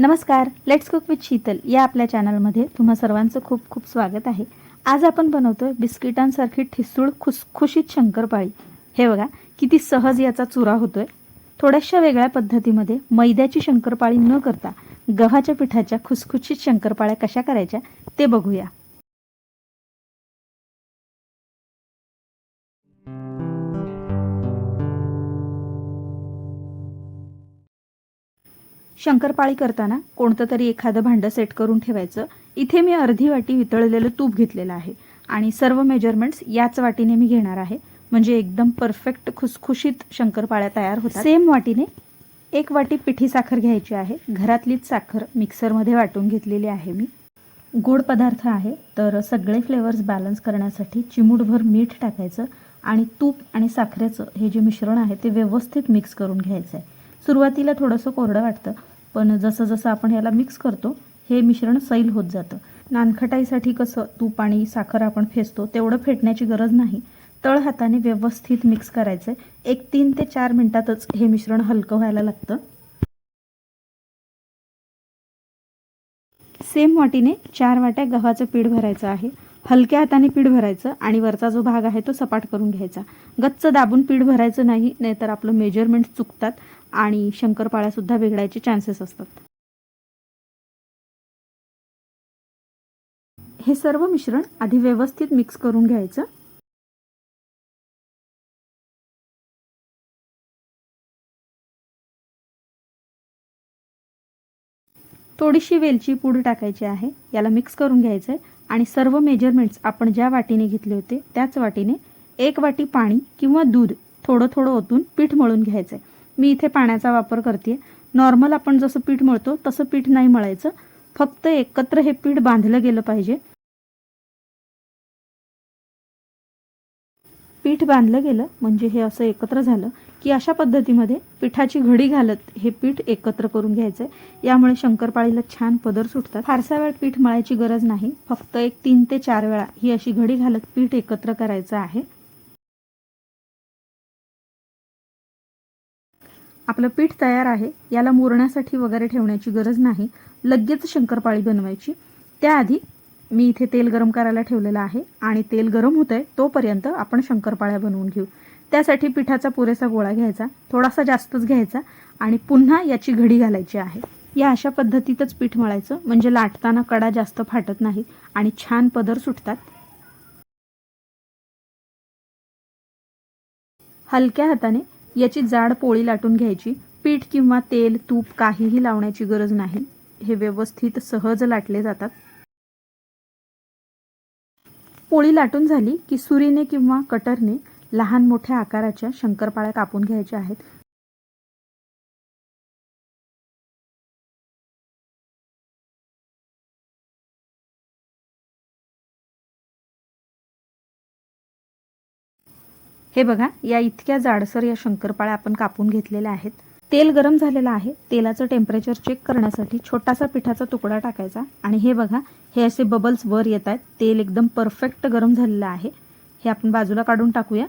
नमस्कार let's cook with Sheetal या आपल्या चॅनलमध्ये तुम्हा सर्वांचं खूप खूप स्वागत आहे. आज आपण बनवतोय बिस्किटांसारखी ठिसूळ खुसखुशीत शंकरपाळी. हे बघा किती सहज याचा चुरा होतोय. थोड्याशा वेगळ्या पद्धतीमध्ये मैद्याची शंकरपाळी न करता गव्हाच्या पिठाच्या खुसखुशीत शंकरपाळ्या कशा करायच्या ते बघूया. शंकरपाळी करताना कोणतं तरी एखादं भांडं सेट करून ठेवायचं. इथे मी अर्धी वाटी वितळलेलं तूप घेतलेलं आहे. आणि सर्व मेजरमेंट्स याच वाटीने मी घेणार आहे. म्हणजे एकदम परफेक्ट खुसखुशीत शंकरपाळ्या तयार होतात. सेम वाटीने एक वाटी पिठी साखर घ्यायची आहे. घरातलीच साखर मिक्सरमध्ये वाटून घेतलेली आहे मी. गोड पदार्थ आहे. तर सगळे फ्लेवर्स बॅलन्स करण्यासाठी चिमूटभर मीठ टाकायचं आणि तूप आणि साखरेचं हे जे मिश्रण आहे ते व्यवस्थित मिक्स करून घ्यायचं आहे सुरुवातीला थोडंसं कोरडं वाटतं पण जसं जसं आपण ह्याला मिक्स करतो हे मिश्रण सैल होत जातं. नानखटाईसाठी कसं तूप आणि साखर आपण फेसतो तेवढं फेटण्याची गरज नाही. तळ हाताने व्यवस्थित मिक्स करायचं एक तीन ते चार मिनिटातच हे मिश्रण हलकं व्हायला लागतं. सेम वाटीने चार वाट्या गव्हाचं पीठ भरायचं आहे. हलक्या हाताने पीठ भरायचं आणि वरचा जो भाग आहे तो सपाट करून घ्यायचा. गच्च दाबून पीठ भरायचं नाही नाहीतर आपलं मेजरमेंट चुकतात. आणि शंकरपाळ्यासुद्धा बिघडायचे चान्सेस असतात. हे सर्व मिश्रण आधी व्यवस्थित मिक्स करून घ्यायचं. थोडीशी वेलची पूड टाकायची आहे. याला मिक्स करून घ्यायचं आहे आणि सर्व मेजरमेंट्स आपण ज्या वाटीने घेतले होते त्याच वाटीने एक वाटी पाणी किंवा दूध थोडं थोडं ओतून पीठ मळून घ्यायचं आहे मी इथे पाण्याचा वापर करते नॉर्मल आपण जसं पीठ मळतो तसं पीठ नाही मळायचं. फक्त एकत्र हे पीठ बांधलं गेलं पाहिजे. पीठ बांधलं गेलं म्हणजे हे असं एकत्र झालं की अशा पद्धतीमध्ये पिठाची घडी घालत हे पीठ एकत्र करून घ्यायचं आहे यामुळे शंकरपाळीला छान पदर सुटतात. फारसा वेळ पीठ मळायची गरज नाही. फक्त एक तीन ते चार वेळा ही अशी घडी घालत पीठ एकत्र करायचं आहे. आपलं पीठ तयार आहे याला मुरण्यासाठी वगैरे ठेवण्याची गरज नाही. लगेच शंकरपाळी बनवायची. त्याआधी मी इथे तेल गरम करायला ठेवलेलं आहे आणि तेल गरम होत आहे तोपर्यंत आपण शंकरपाळ्या बनवून घेऊ. त्यासाठी पिठाचा पुरेसा गोळा घ्यायचा थोडासा जास्तच घ्यायचा आणि पुन्हा याची घडी घालायची आहे. या अशा पद्धतीतच पीठ मळायचं म्हणजे लाटताना कडा जास्त फाटत नाही आणि छान पदर सुटतात. हलक्या हाताने याची जाड पोळी लाटून घ्यायची. पीठ किंवा तेल तूप काहीही लावण्याची गरज नाही. हे व्यवस्थित सहज लाटले जातात. पोळी लाटून झाली की सुरीने किंवा कटरने लहान मोठ्या आकाराच्या शंकरपाळ्या कापून घ्यायच्या आहेत. हे बघा या इतक्या जाडसर या शंकरपाळ्या आपण कापून घेतलेल्या आहेत. तेल गरम झालेलं आहे. तेलाचं टेम्परेचर चेक करण्यासाठी छोटासा पिठाचा तुकडा टाकायचा. आणि हे बघा हे असे बबल्स वर येत आहेत. तेल एकदम परफेक्ट गरम झालेलं आहे. हे आपण बाजूला काढून टाकूया.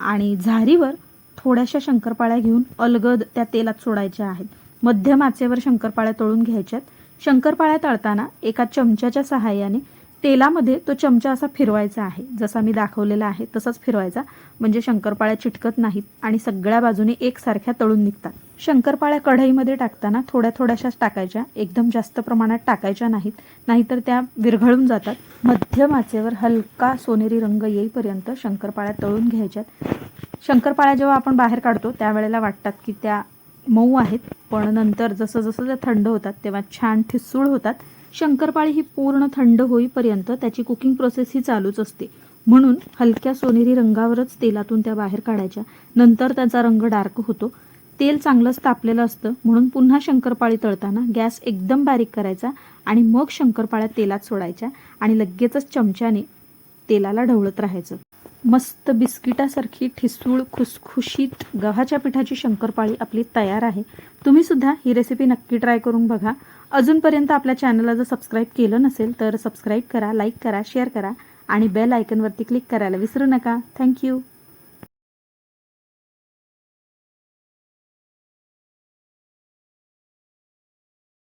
आणि झारीवर थोड्याशा शंकरपाळ्या घेऊन अलगद त्या तेलात सोडायच्या आहेत. मध्यम आचेवर शंकरपाळ्या तळून घ्यायच्यात. शंकरपाळ्या तळताना एका चमच्याच्या सहाय्याने तेलामध्ये तो चमचा असा फिरवायचा आहे. जसा मी दाखवलेला आहे तसाच फिरवायचा. म्हणजे शंकरपाळ्या चिटकत नाहीत आणि सगळ्या बाजूने एकसारख्या तळून निघतात. शंकरपाळ्या कढईमध्ये टाकताना थोड्या थोड्याशाच टाकायच्या. एकदम जास्त प्रमाणात टाकायच्या नाहीत. नाहीतर त्या विरघळून जातात. मध्यम आचेवर हलका सोनेरी रंग येईपर्यंत शंकरपाळ्या तळून घ्यायच्यात. शंकरपाळ्या जेव्हा आपण बाहेर काढतो त्यावेळेला वाटतात की त्या मऊ आहेत. पण नंतर जसं जसं त्या थंड होतात तेव्हा छान ठिसूळ होतात. शंकरपाळी ही पूर्ण थंड होईपर्यंत त्याची कुकिंग प्रोसेस ही चालूच असते. म्हणून हलक्या सोनेरी रंगावरच तेलातून त्या बाहेर काढायच्या. नंतर त्याचा रंग डार्क होतो. तेल चांगलंच तापलेलं असतं. म्हणून पुन्हा शंकरपाळी तळताना गॅस एकदम बारीक करायचा आणि मग शंकरपाळ्या तेलात सोडायच्या आणि लगेचच चमच्याने तेलाला ढवळत राहायचं. मस्त बिस्किटासारखी ठिसूळ खुसखुशीत गव्हाच्या पिठाची शंकरपाळी आपली तयार आहे. तुम्ही सुद्धा ही रेसिपी नक्की ट्राय करून बघा. अजूनपर्यंत आपल्या चॅनलला जर सबस्क्राईब केलं नसेल तर सबस्क्राईब करा लाईक करा शेअर करा आणि बेल आयकनवरती क्लिक करायला विसरू नका. थँक्यू